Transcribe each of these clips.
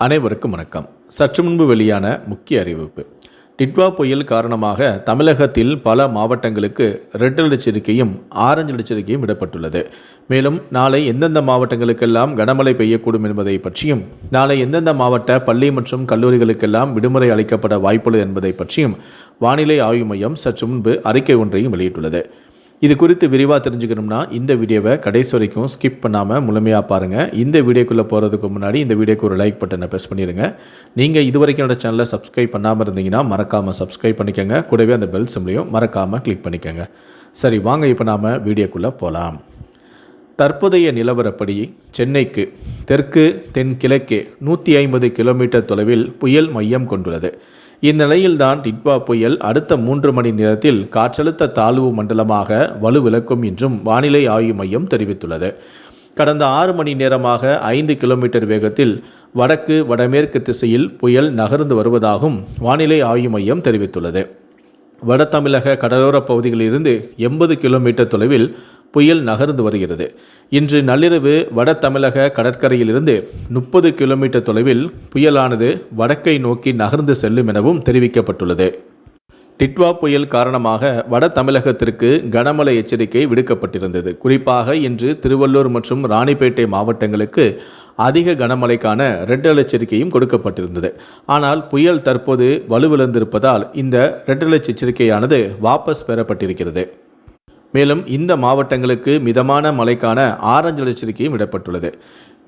அனைவருக்கும் வணக்கம். சற்று முன்பு வெளியான முக்கிய அறிவிப்பு. டிட்வா புயல் காரணமாக தமிழகத்தில் பல மாவட்டங்களுக்கு ரெட் அலர்ட் எச்சரிக்கையும் ஆரஞ்சு எச்சரிக்கையும் விடப்பட்டுள்ளது. மேலும் நாளை எந்தெந்த மாவட்டங்களுக்கெல்லாம் கனமழை பெய்யக்கூடும் என்பதை பற்றியும் நாளை எந்தெந்த மாவட்ட பள்ளி மற்றும் கல்லூரிகளுக்கெல்லாம் விடுமுறை அளிக்கப்பட வாய்ப்புள்ளது என்பதை பற்றியும் வானிலை ஆய்வு மையம் சற்று முன்பு அறிக்கை ஒன்றையும் வெளியிட்டுள்ளது. இது குறித்து விரிவாக தெரிஞ்சுக்கணும்னா இந்த வீடியோவை கடைசி வரைக்கும் ஸ்கிப் பண்ணாமல் முழுமையாக பாருங்கள் இந்த வீடியோக்குள்ளே போகிறதுக்கு முன்னாடி இந்த வீடியோக்கு ஒரு லைக் பட்டனை ப்ரெஸ் பண்ணிடுங்க நீங்கள் இது வரைக்கும் என்னோட சேனலை சப்ஸ்கிரைப் பண்ணாமல் இருந்தீங்கன்னா மறக்காமல் சப்ஸ்கிரைப் பண்ணிக்கோங்க. கூடவே அந்த பெல் சிம்லையும் மறக்காமல் கிளிக் பண்ணிக்கோங்க. சரி வாங்க இப்போ நாம் வீடியோக்குள்ளே போகலாம் தற்போதைய நிலவரப்படி சென்னைக்கு தெற்கு தென்கிழக்கே நூற்றி ஐம்பது கிலோமீட்டர் தொலைவில் புயல் மையம் கொண்டுள்ளது. இந்நிலையில்தான் டிட்வா புயல் அடுத்த மூன்று மணி நேரத்தில் காற்றழுத்த தாழ்வு மண்டலமாக வலுவிழக்கும் என்றும் வானிலை ஆய்வு மையம் தெரிவித்துள்ளது. கடந்த ஆறு மணி நேரமாக ஐந்து கிலோமீட்டர் வேகத்தில் வடக்கு வடமேற்கு திசையில் புயல் நகர்ந்து வருவதாகவும் வானிலை ஆய்வு மையம் தெரிவித்துள்ளது. வட தமிழக கடலோரப் பகுதிகளிலிருந்து எண்பது கிலோமீட்டர் தொலைவில் புயல் நகர்ந்து வருகிறது. இன்று நள்ளிரவு வட தமிழக கடற்கரையிலிருந்து முப்பது கிலோமீட்டர் தொலைவில் புயலானது வடக்கை நோக்கி நகர்ந்து செல்லும் எனவும் தெரிவிக்கப்பட்டுள்ளது. டிட்வா புயல் காரணமாக வட தமிழகத்திற்கு கனமழை எச்சரிக்கை விடுக்கப்பட்டிருந்தது. குறிப்பாக இன்று திருவள்ளூர் மற்றும் ராணிப்பேட்டை மாவட்டங்களுக்கு அதிக கனமழைக்கான ரெட் அலர்ட் எச்சரிக்கையும் கொடுக்கப்பட்டிருந்தது. ஆனால் புயல் தற்போது வலுவிழந்திருப்பதால் இந்த ரெட் அலர்ட் எச்சரிக்கையானது வாபஸ் பெறப்பட்டிருக்கிறது. மேலும் இந்த மாவட்டங்களுக்கு மிதமான மழைக்கான ஆரஞ்சு எச்சரிக்கையும் விடப்பட்டுள்ளது.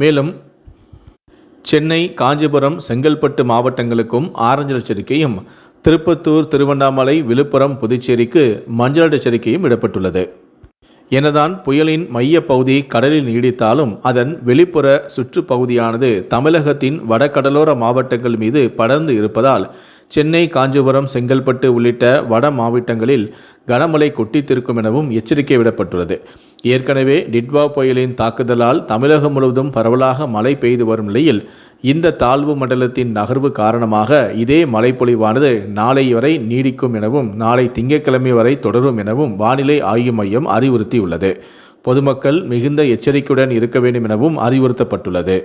மேலும் சென்னை காஞ்சிபுரம் செங்கல்பட்டு மாவட்டங்களுக்கும் ஆரஞ்சு எச்சரிக்கையும் திருப்பத்தூர் திருவண்ணாமலை விழுப்புரம் புதுச்சேரிக்கு மஞ்சள் எச்சரிக்கையும் விடப்பட்டுள்ளது. எனதான் புயலின் மையப்பகுதி பகுதி கடலில் நீடித்தாலும் அதன் வெளிப்புற சுற்றுப்பகுதியானது தமிழகத்தின் வடகடலோர மாவட்டங்கள் மீது படர்ந்து இருப்பதால் சென்னை காஞ்சிபுரம் செங்கல்பட்டு உள்ளிட்ட வட மாவட்டங்களில் கனமழை கொட்டித்திருக்கும் எனவும் எச்சரிக்கை விடப்பட்டுள்ளது. ஏற்கனவே டிட்வா புயலின் தாக்குதலால் தமிழகம் முழுவதும் பரவலாக மழை பெய்து வரும் நிலையில் இந்த தாழ்வு மண்டலத்தின் நகர்வு காரணமாக இதே மழைப்பொழிவானது நாளை வரை நீடிக்கும் எனவும் நாளை திங்கட்கிழமை வரை தொடரும் எனவும் வானிலை ஆய்வு மையம் அறிவுறுத்தியுள்ளது. பொதுமக்கள் மிகுந்த எச்சரிக்கையுடன் இருக்க வேண்டும் எனவும் அறிவுறுத்தப்பட்டுள்ளது.